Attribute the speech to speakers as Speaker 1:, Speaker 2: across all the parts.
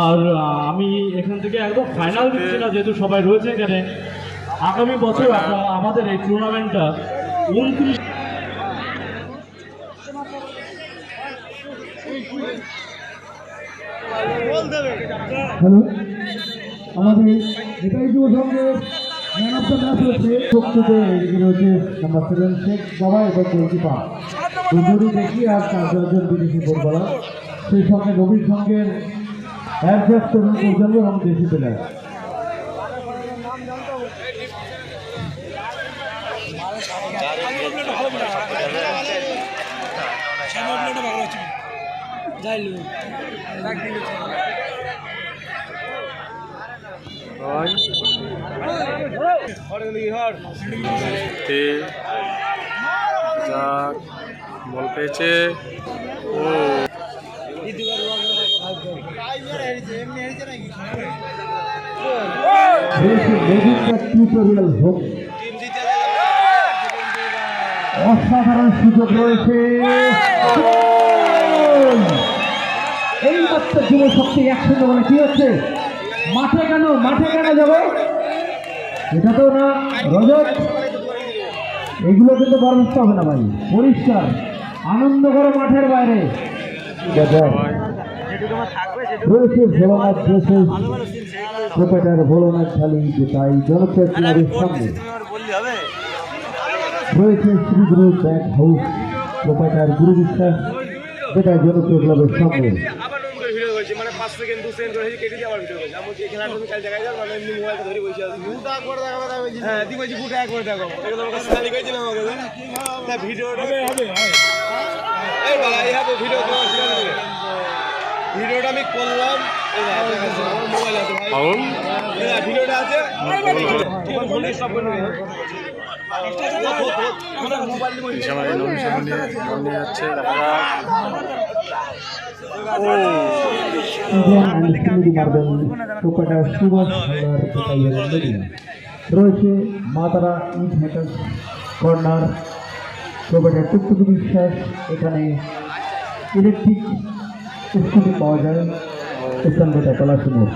Speaker 1: আর আমি এখান থেকে একদম ফাইনাল দিচ্ছি না যেহেতু সবাই রয়েছে এখানে। আগামী বছর আমাদের এই টুর্নামেন্টটা উনত্রিশ
Speaker 2: হ্যালো? আমাদের এটাই যুব সংঘের ম্যান অফ দ্য ম্যাচ হচ্ছে শক্তিতে রয়েছে নাম্বার সেভেন শেখ এবং গোলকিপার দেখি আর বিদেশি ফুটবলার সেই সঙ্গে তরুণ প্রজন্ম এবং দেশি প্লেয়ার
Speaker 3: যাক বল পেয়েছে ও
Speaker 2: অসাধারণ সুযোগ রয়েছে! এই মাত্র যুব শক্তি একসঙ্গে বলে, কি হচ্ছে? মাঠে কেন? মাঠে কেন যাবে? এটা তো না, রজত, এগুলো কিন্তু বরখাস্ত হবে না ভাই। পরিষ্কার, আনন্দ করো মাঠের বাইরে। রয়েছে শ্রীগুরু ব্যাগ হাউস প্রোপাইটার গুরু বিশ্বাস যেটা জনপ্রিয় ক্লাবের সামনে
Speaker 3: আবার নতুন করে ভিডিও করছি মানে পাঁচ সেকেন্ড দু সেকেন্ড করে কেটে দিয়ে আবার ভিডিও করছি আমি এখানে তুমি কাল জায়গায় যাও মানে এমনি মোবাইলটা ধরে বসে আছি। একবার দেখাবো হ্যাঁ তুই বলছি একবার দেখাবো। এটা তোমার কাছে আমাকে। না ভিডিওটা হবে হবে এই বাবা এই হবে ভিডিও তোমার ভিডিওটা আমি করলাম। মোবাইল আছে ভাই। ভিডিওটা আছে। ফোন করে নিয়ে
Speaker 4: যাচ্ছে দেখা
Speaker 2: রয়েছে মাতারা it matters corner proprietor Tuktuku Biswas এখানে ইলেকট্রিক স্কুটি পাওয়া যায় স্থানটা পলাশিমোর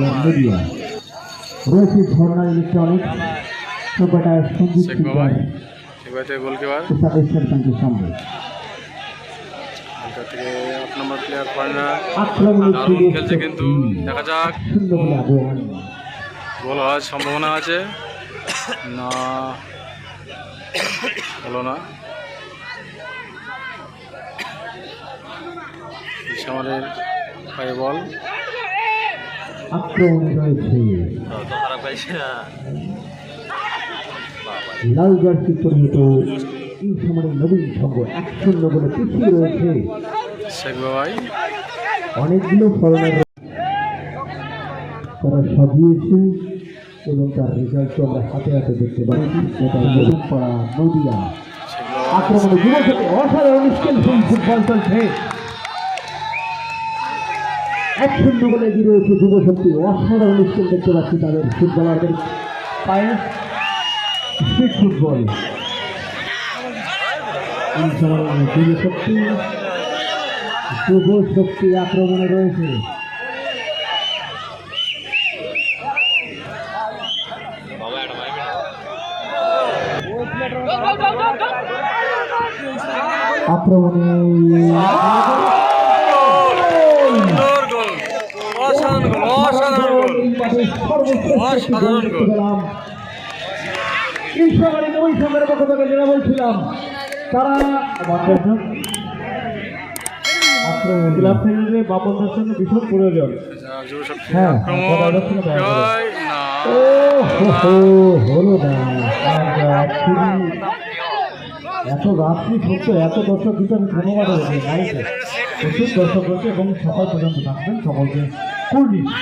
Speaker 2: নদিয়া রয়েছে ঝর্ণা ইলেকট্রনিক্স প্রোপাইটার সঞ্জিত
Speaker 4: গোলকিপার।
Speaker 2: ব্যাংকের
Speaker 4: থেকে আট নম্বর প্লেয়ার কর্নার দারুণ খেলছে কিন্তু দেখা যাক। গোল হওয়ার সম্ভাবনা আছে। না হলো না। ইসামালের পায়ে বল।
Speaker 2: আক্রমণে রয়েছে লাল জার্সি পরিণত এই সময় নবীন সংঘ এক শূন্য বলে পিছিয়ে রয়েছে। অনেকগুলো ফরেনার তারা সাজিয়েছে এবং তার রেজাল্ট আমরা হাতে হাতে দেখতে পাচ্ছি। নদিয়া। আক্রমণে যুব থেকে অসাধারণ স্কিলফুল ফুটবল চলছে। এক শূন্য বলে এগিয়ে রয়েছে যুব শক্তি। অসাধারণ স্কিল দেখতে পাচ্ছি তাদের ফুটবলারদের। পায়ে স্পিড ফুটবল যুব শক্তি। যুব শক্তি আক্রমণে রয়েছে। আক্রমণে
Speaker 1: ক্লাব থেকে যে বাপনদের ভীষণ প্রয়োজন।
Speaker 2: হ্যাঁ, ও হলো না এত রাত্রি সত্য এত দর্শক কিন্তু আমি প্রচুর দর্শক এবং সকাল পর্যন্ত থাকবেন সকলকে সন্ধ্যা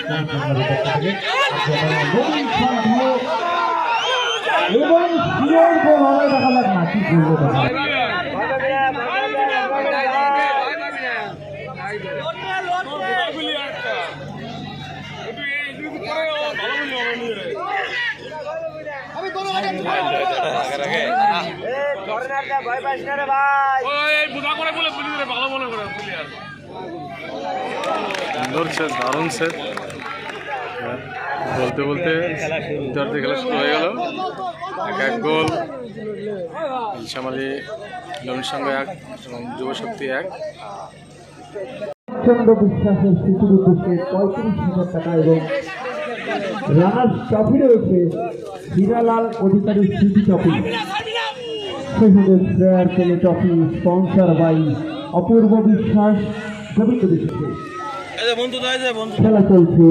Speaker 2: এবং শিওর গোল হবে দেখা যাক না কি করব দেখা যাক।
Speaker 3: ভয় পাইস না রে ভাই।
Speaker 4: সুন্দর সেট দারুণ সেট বলতে বলতে দ্বিতীয়ার্ধে খেলা শুরু হয়ে গেল। এক এক গোল। ইলশামালি নবীন সঙ্গে এক এবং যুবশক্তি এক।
Speaker 2: চন্দ্র বিশ্বাসের স্মৃতির উদ্দেশ্যে পঁয়ত্রিশ হাজার টাকা এবং রানার্স ট্রফি রয়েছে অধিকারী স্মৃতি ট্রফি। শহীদের শ্রেয়ার পেলে trophy sponsor by Apurba Biswas. Gobinda বিশ্বাস।
Speaker 3: বন্ধু তো বন্ধু
Speaker 2: খেলা চলছে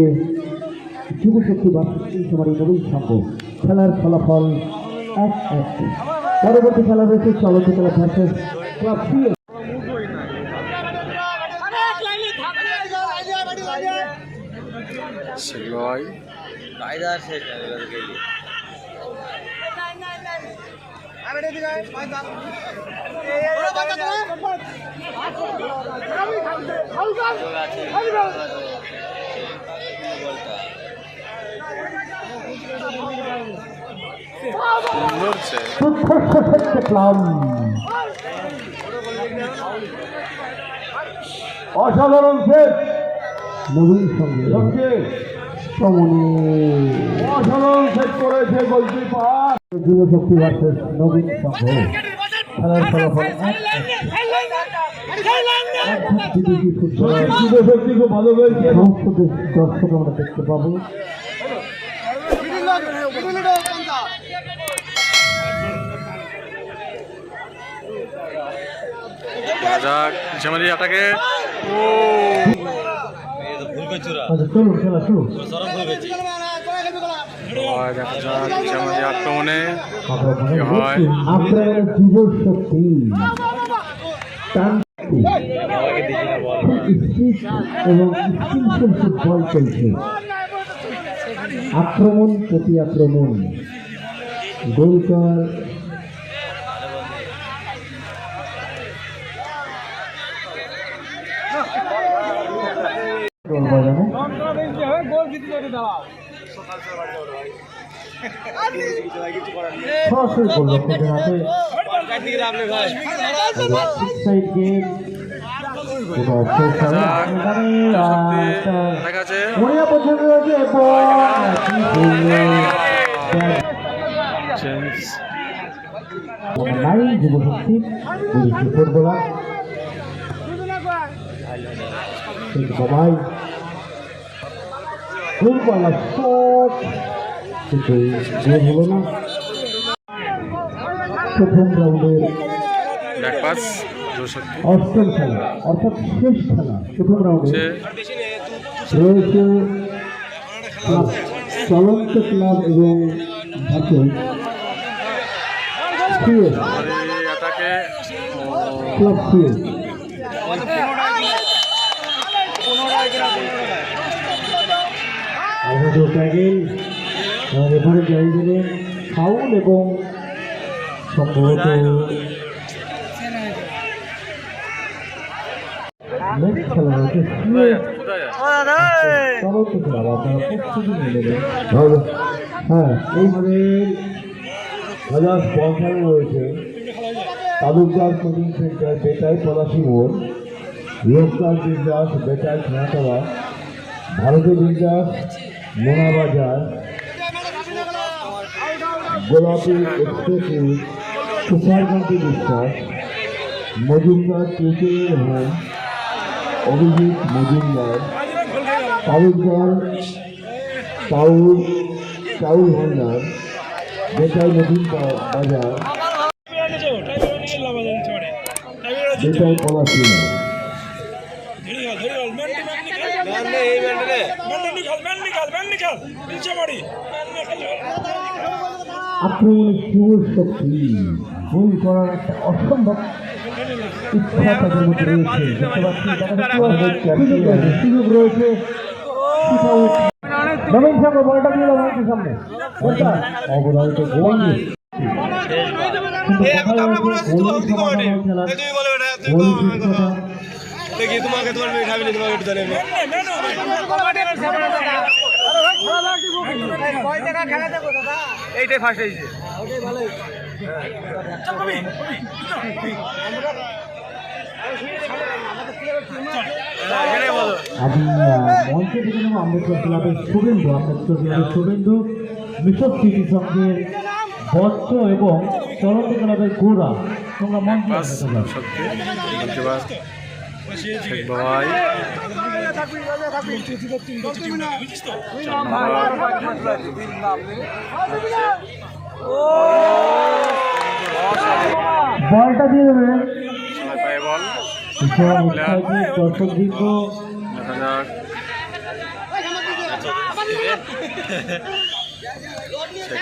Speaker 2: যুবশক্তি বার্ষিক সমারী নবীন সংঘ খেলার ফলাফল এক এক পরবর্তী খেলা রয়েছে চলচ্চিত্র ভার্সেস ক্লাব সিএল
Speaker 4: সেগুলোই
Speaker 3: কায়দার শেষ
Speaker 4: সুন্দর সেট
Speaker 2: সুস্থ দেখলাম অসাধারণ সেট নবীন সঙ্গে। অসাধারণ সেট করেছে গোলকিপার। যুবশক্তি ভার্সেস নবীন সংঘ খেলার ফলাফল যুবশক্তি খুব ভালো হয়েছে সমস্ত দর্শক আমরা দেখতে পাবো।
Speaker 4: যাক ইলশামালি আটাকে। ও।
Speaker 2: আচ্ছা চলুন খেলা শুরু।
Speaker 4: দেখা যাক আক্রমণে
Speaker 2: কি
Speaker 4: হয়?
Speaker 2: আপনার যুব শক্তি টানতে খুব স্পিড এবং স্কিলফুল ফুটবল চলছে আক্রমণ প্রতি আক্রমণ গোলকার গোল বাজানো সরাসরি গোল রক্ষকের হাতে
Speaker 4: যুবশক্তি দেখা যাচ্ছে
Speaker 2: মরিয়া পছন্দ রয়েছে
Speaker 4: জেমস
Speaker 2: নাই যুবশক্তি বিদেশি ফুটবলার কিন্তু সবাই ফুটবলার শট কিন্তু গোল হলো না। প্রথম রাউন্ডের
Speaker 4: ব্যাক পাস যুবশক্তি
Speaker 2: অষ্টম খেলা অর্থাৎ শেষ খেলা প্রথম রাউন্ডে রয়েছে চলন্ত ক্লাব এবং
Speaker 4: ইলশামালি
Speaker 2: ক্লাব
Speaker 4: আছে
Speaker 2: চলন্ত ক্লাব আপনারা প্রস্তুতি নিয়ে নেবেন। হ্যাঁ এই আমাদের হাজার স্পন্সার রয়েছে। তালুকদার কোচিং সেন্টার বেটাই পলাশি মোড়। লোকনাথ বিন্দাস বেটাই খেলাতলা। ভারতীয় বিন্দাস মোনাবাজার গোলাপি expressive Tusharkanti Biswas Majumdar KK home Abhijit Majumdar Talukdar Paul চাউল ভান্ডার বেটাই নতুন বাজার বেটাই পলাশি মোড়
Speaker 3: এই ব্যান্ডে
Speaker 2: আক্রমণের শুভ শক্তি গোল করার একটা অসম্ভব ইচ্ছা তাদের মধ্যে রয়েছে সুযোগ নবীন বলটা দিয়ে দাও সামনে অবদানিত গোল
Speaker 3: মনে দেখি তোমাকে তোমার মেয়ে খাবি তোমাকে একটু জানাবে এইটাই ফার্স্ট হয়েছে
Speaker 2: আমি মঞ্চে থেকে নেব আম্বেদকর ক্লাবের শুভেন্দু আম্বেদকর ক্লাবের শুভেন্দু মিশর স্মৃতি সংঘের বস্ত্র এবং চলন্ত ক্লাবের গোড়া। তোমরা মঞ্চে
Speaker 4: শেখ নম্বর
Speaker 2: বলটা দিয়ে দেবে
Speaker 4: দেখা যাক শেখ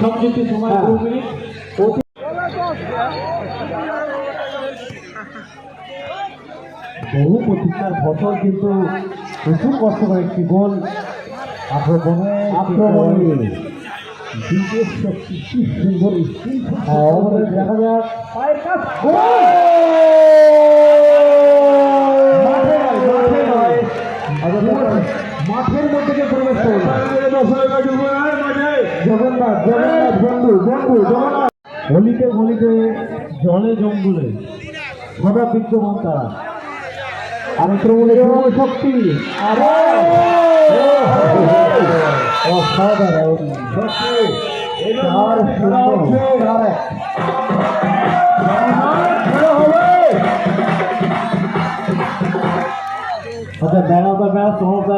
Speaker 2: সংযুক্ত সময় দু মিনিট। অতি- বহু প্রতীক্ষার ফসল কিন্তু প্রচুর কষ্ট করে একটি গোল আক্রমণে আক্রমণে। বিশেষ কি সুন্দর দেখা যাক। পায়ের কাজ মাঠের মধ্যে প্রবেশ জগন্নাথ জগন্নাথ বন্ধু বন্ধু, জগন্নাথ। গলিতে গলিতে জলে জঙ্গলে সদা বিদ্যমান তারা। যুব শক্তি। আচ্ছা ম্যান অফ দ্য ম্যাচ সমস্ত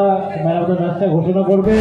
Speaker 2: ম্যান অফ দ্য ম্যাচটা ঘোষণা করবে।